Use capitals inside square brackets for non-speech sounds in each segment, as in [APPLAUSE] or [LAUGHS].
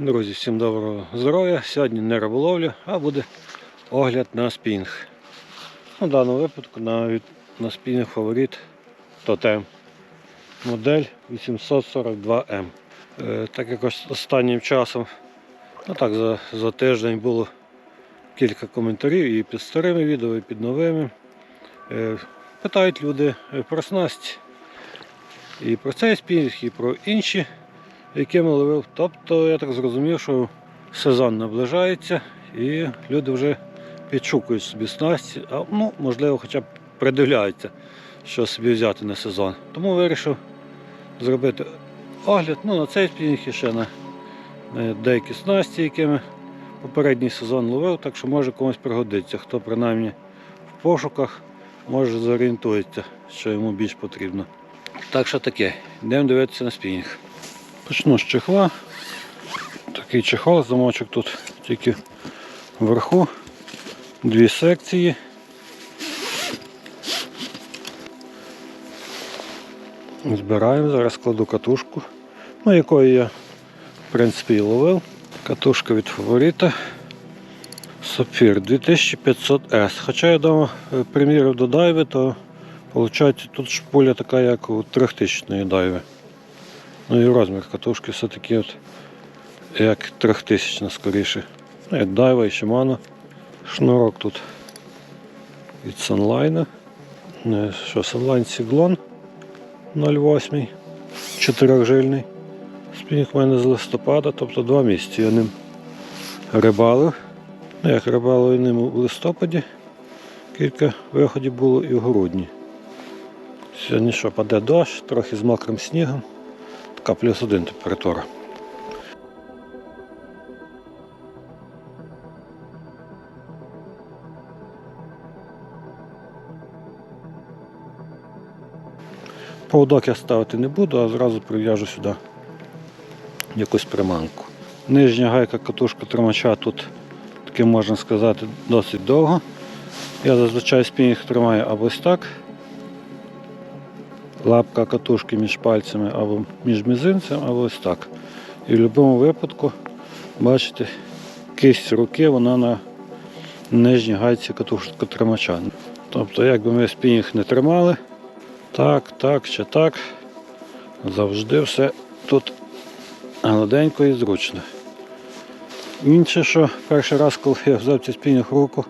Друзі, всім доброго здоров'я. Сьогодні не риболовля, а буде огляд на спінг. У даному випадку на, на спінг фаворит Тотем. Модель 842М. Е, так як останнім часом, ну так, за, за тиждень було кілька коментарів і під старими відео, і під новими. Е, питають люди е, про снасті. І про цей спінг, і про інші якими ловив. Тобто я так зрозумів, що сезон наближається і люди вже підшукують собі снасті, а ну, можливо, хоча б придивляються, що собі взяти на сезон. Тому вирішив зробити огляд ну, на цей спінг і ще на деякі снасті, якими попередній сезон ловив, так що може комусь пригодиться, хто принаймні в пошуках може зорієнтується, що йому більш потрібно. Так що таке, йдемо дивитися на спінінг. Почну з чехла. Такий чехол, замочок тут тільки вверху. Дві секції. Збираємо, зараз кладу катушку, ну якою я в принципі і ловив. Катушка від фаворита. Сапфір 2500S. Хоча я вдома е, примірив до дайви, то виходить тут шпуля така, як у 3000 дайви. Ну і розмір катушки все-таки от як 3000 скоріше. Ну, як Дайва і Shimano. Шнурок тут від Sunline. Не, Що, Sunline Siglon 0,8 чотирьохжильний. Спінг в мене з листопада, тобто два місяці я ним рибалив. Ну, як рибалив ним у листопаді, кілька виходів було і в грудні. Сьогодні що, паде дощ, трохи з мокрим снігом. Така плюс один температура. Поводок я ставити не буду, а зразу прив'яжу сюди якусь приманку. Нижня гайка катушка тримача тут таки можна сказати досить довго. Я зазвичай спінг тримаю або ось так, лапка катушки між пальцями або між мізинцем, або ось так. І в будь-якому випадку, бачите, кисть руки вона на нижній гайці катушки тримача. Тобто, як би ми спінг не тримали, так, так чи так, завжди все тут гладенько і зручно. Інше, що перший раз, коли я взяв цей спінг в руку,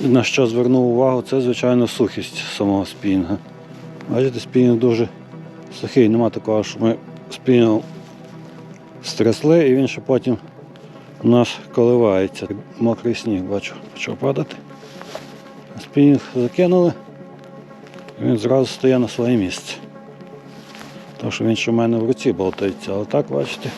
на що звернув увагу, це звичайно сухість самого спінга. Бачите, спінінг дуже сухий, нема такого, що ми спінінгом стрясли і він ще потім у нас коливається. Мокрий сніг, бачу, почав падати. Спінінг закинули, і він зразу стає на своє місце. Тому що він ще в мене в руці болтається, але так, бачите.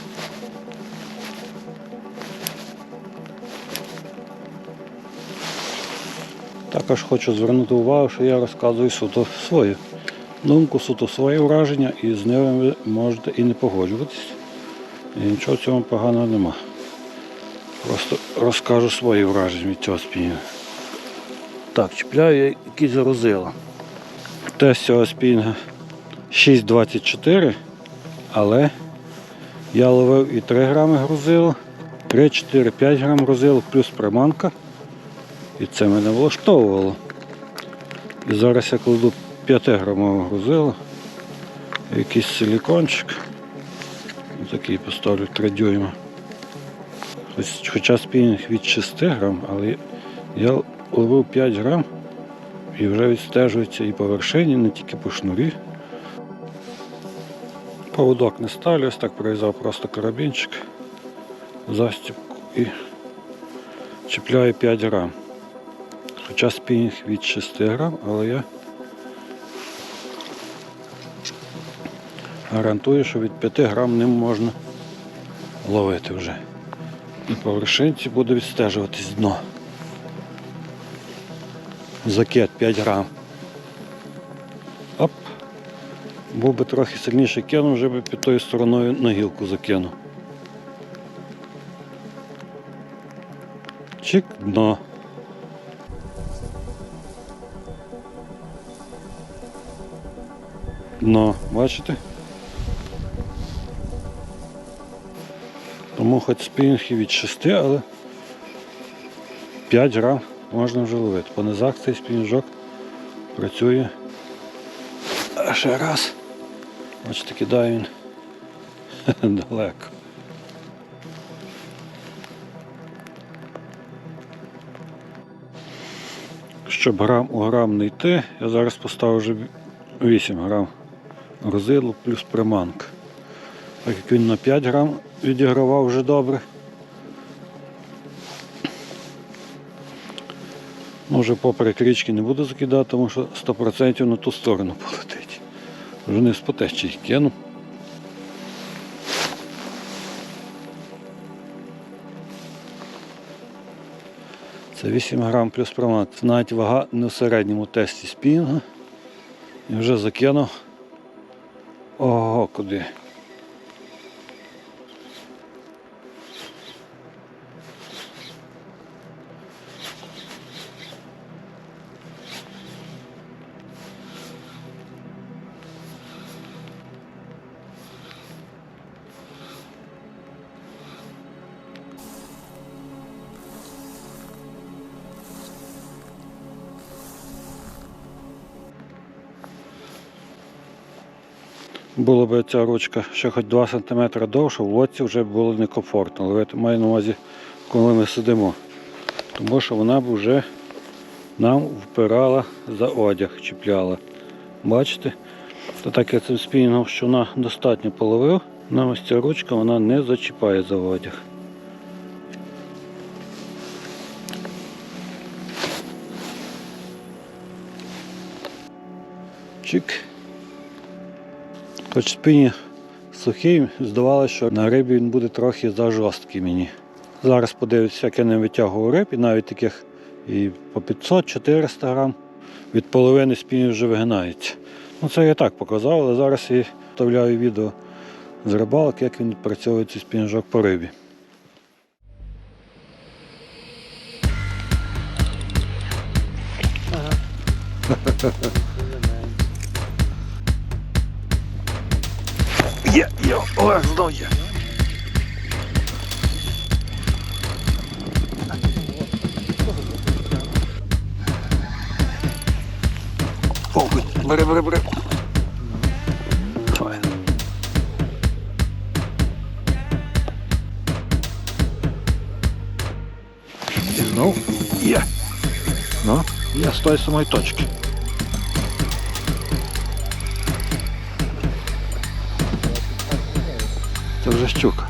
Також хочу звернути увагу, що я розказую суто свою думку, суто своє враження, і з ними ви можете і не погоджуватись. І нічого в цьому поганого нема. Просто розкажу свої враження від цього спінінга. Так, чіпляю я якісь зарозила. Тест цього спінга 6,24, але я ловив і 3 грами грузило, 3, 4, 5 грам грузило, плюс приманка. І це мене влаштовувало. І зараз я кладу 5 грамове грузило, якийсь силікончик. Такий поставлю 3 дюйма. Хоча спінінг від 6 грам, але я ловив 5 грам і вже відстежується і по вершині, не тільки по шнурі. Поводок не ставлю, ось так прив'язав просто карабінчик, застібку і чіпляю 5 грам. Хоча спінінг від 6 грам, але я гарантую, що від 5 грам ним можна ловити вже. І по вершинці буде відстежуватись дно. Закет 5 грам. Оп. Був би трохи сильніше кинув, вже би під тою стороною на гілку закинув. Чик, дно. Дно, бачите? Тому спінінг від 6, але 5 грам можна вже ловити. По низах цей спінжок працює. А ще раз. Бачите, кидає він [LAUGHS] далеко. Щоб грам у грам не йти, я зараз поставив вже 8 грам розилу плюс приманка. Так як він на 5 грам відігравав вже добре. Вже поперек річки не буду закидати, тому що 100% на ту сторону полетить. Вже не спотеш, чи їх кину. Це 8 грам плюс промат. Навіть вага не в середньому тесті спінга. І вже закинув. Ого, куди? Було б ця ручка ще хоч 2 см довша, в лодці вже було некомфортно. Я маю на увазі, коли ми сидимо. Тому що вона б вже нам впирала за одяг, чіпляла. Бачите? То так я цим спінінгом, що вона достатньо половив, нам ось ця ручка вона не зачіпає за одяг. Чик. Хоч спині сухий, здавалося, що на рибі він буде трохи зажорсткий мені. Зараз подивлюся, як я не витягував риб, і навіть таких і по 500-400 грам. Від половини спині вже вигинається. Ну це я так показав, але зараз я вставляю відео з рибалок, як він працює цей спінжок по рибі. Є, є, о, знов є. О, бери, бери, бери. Файно. І знов є. Ну, є з тої самої точки. Це вже щука.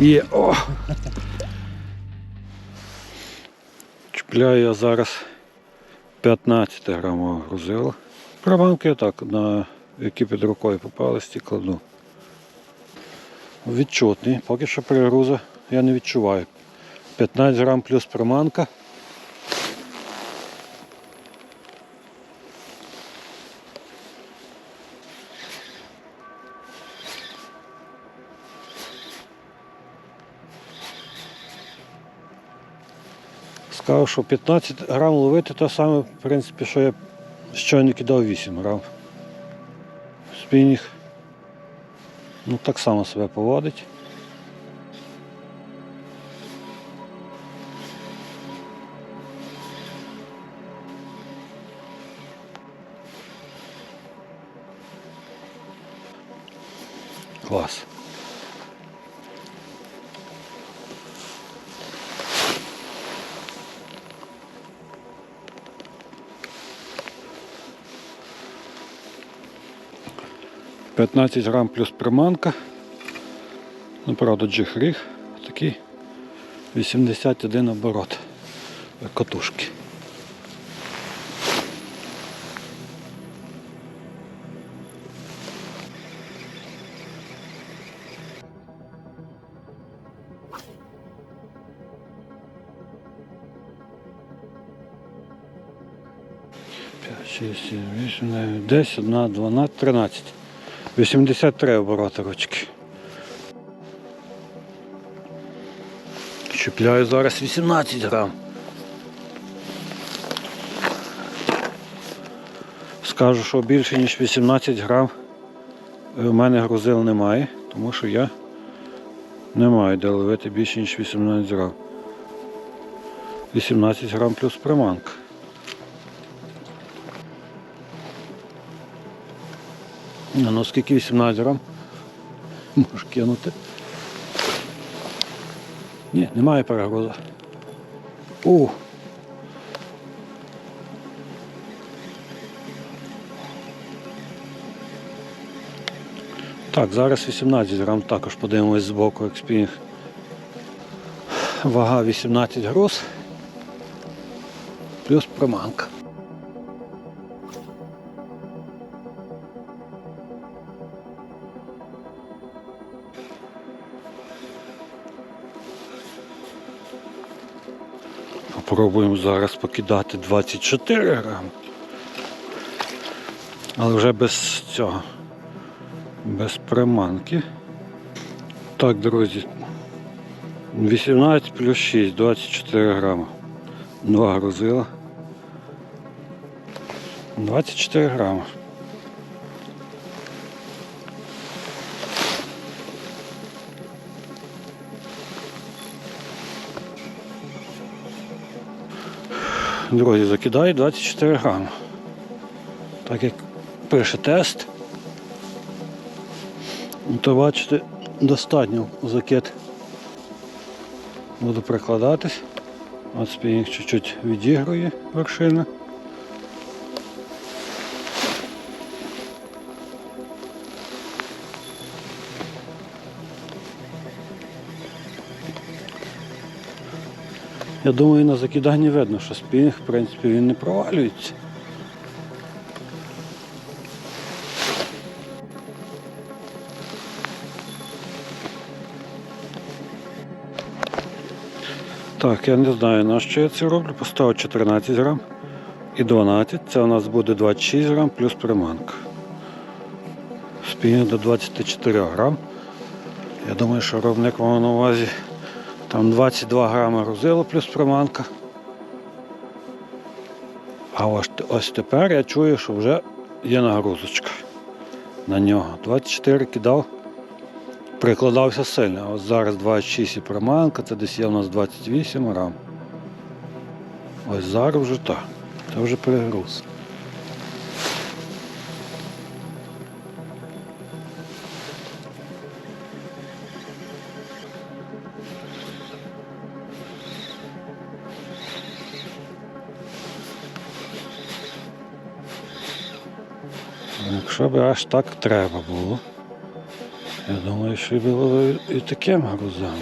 Є. О! Чіпляю я зараз 15 грамового грузила. Проманки так, на які під рукою попались, ті кладу. Відчутний, поки що перегрузу я не відчуваю. 15 грам плюс проманка. Скажу, що 15 грам ловити те саме, в принципі, що я щойно кидав 8 грам. Спінінг. Ну так само себе поводить. Клас. П'ятнадцять грам плюс приманка. Ну, правда, джихріг такий 81 оборот катушки. Шість, сім, вісім, дев'ять, десять, одна, дванадцять, тринадцять. 83 обороти ручки. Чіпляю зараз 18 грам. Скажу, що більше ніж 18 грам в мене грузил немає, тому що я не маю де ловити більше ніж 18 грам. 18 грам плюс приманка. Ну скільки 18 грам? Можеш кинути. Ні, немає перегрузу. У. Так, зараз 18 грам, також подивимось з боку, як спінг. Вага 18 груз. Плюс приманка. Попробуємо зараз покидати 24 грами. Але вже без цього. Без приманки. Так, друзі. 18 плюс 6, 24 грама. Два грузила. 24 грама. Друзі, закидаю 24 грами. Так як пише тест, то бачите, достатньо закид. Буду прикладатись. От спінінг чуть-чуть відігрує вершина. Я думаю, на закиданні видно, що спінг, в принципі, він не провалюється. Так, я не знаю, на що я це роблю. Поставив 14 грам і 12. Це у нас буде 26 грам плюс приманка. Спінг до 24 грам. Я думаю, що робник мав на увазі там 22 грами грузило плюс приманка. А ось, ось тепер я чую, що вже є нагрузочка на нього. 24 кидав, прикладався сильно. Ось зараз 26 і приманка, це десь є у нас 28 грам. Ось зараз вже так. Це вже перегруз. Якщо б аж так треба було, я думаю, що було б і таким грузом.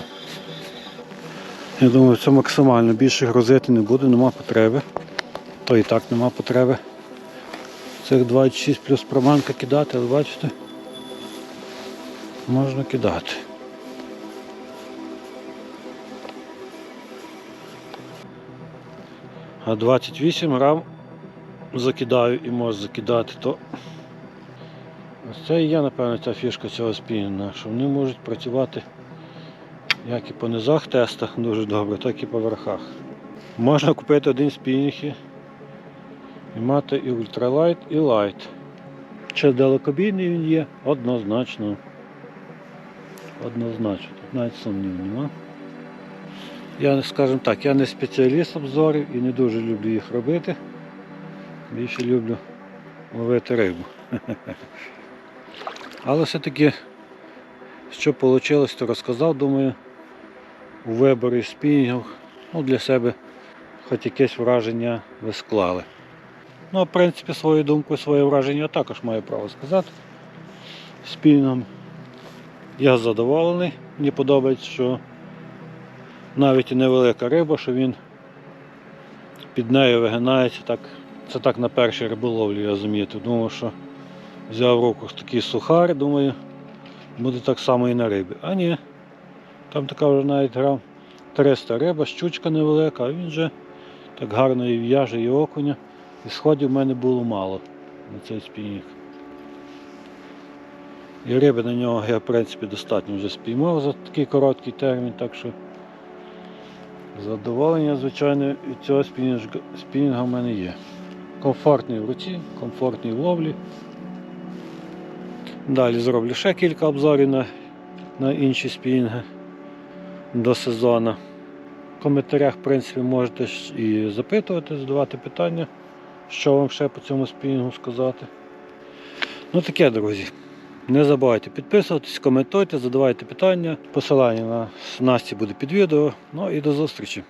Я думаю, це максимально більше грузити не буде, нема потреби. То і так нема потреби. Цих 26 плюс проманка кидати, але бачите, можна кидати. А 28 грам закидаю і можу закидати, то це і є, напевно, ця фішка цього спінінга, що вони можуть працювати як і по низах тестах дуже добре, так і по верхах. Можна купити один спінінг і мати і ультралайт, і лайт. Чи далекобійний він є? Однозначно. Однозначно, навіть сумнівів нема. Я, скажімо так, я не спеціаліст обзорів і не дуже люблю їх робити. Більше люблю ловити рибу. [LAUGHS] Але все-таки, що вийшло, то розказав, думаю, у виборі спінінгів ну, для себе хоч якесь враження ви склали. Ну, в принципі, свою думку, своє враження також маю право сказати. Спільном я задоволений. Мені подобається, що навіть і невелика риба, що він під нею вигинається. Так, це так на першій риболовлі я замітив. Думав, що взяв в руку такий сухар, думаю, буде так само і на рибі. А ні, там така вже навіть грам 300 риба, щучка невелика, а він вже так гарно і в'яже, і окуня. І сходів в мене було мало на цей спінінг. І риби на нього я в принципі достатньо вже спіймав за такий короткий термін, так що задоволення, звичайно, від цього спінінг- спінінга в мене є. Комфортний в руці, комфортний в ловлі. Далі зроблю ще кілька обзорів на, на інші спінінги до сезону. В коментарях, в принципі, можете і запитувати, задавати питання, що вам ще по цьому спінінгу сказати. Ну таке, друзі. Не забувайте підписуватись, коментуйте, задавайте питання. Посилання на Насті буде під відео. Ну і до зустрічі.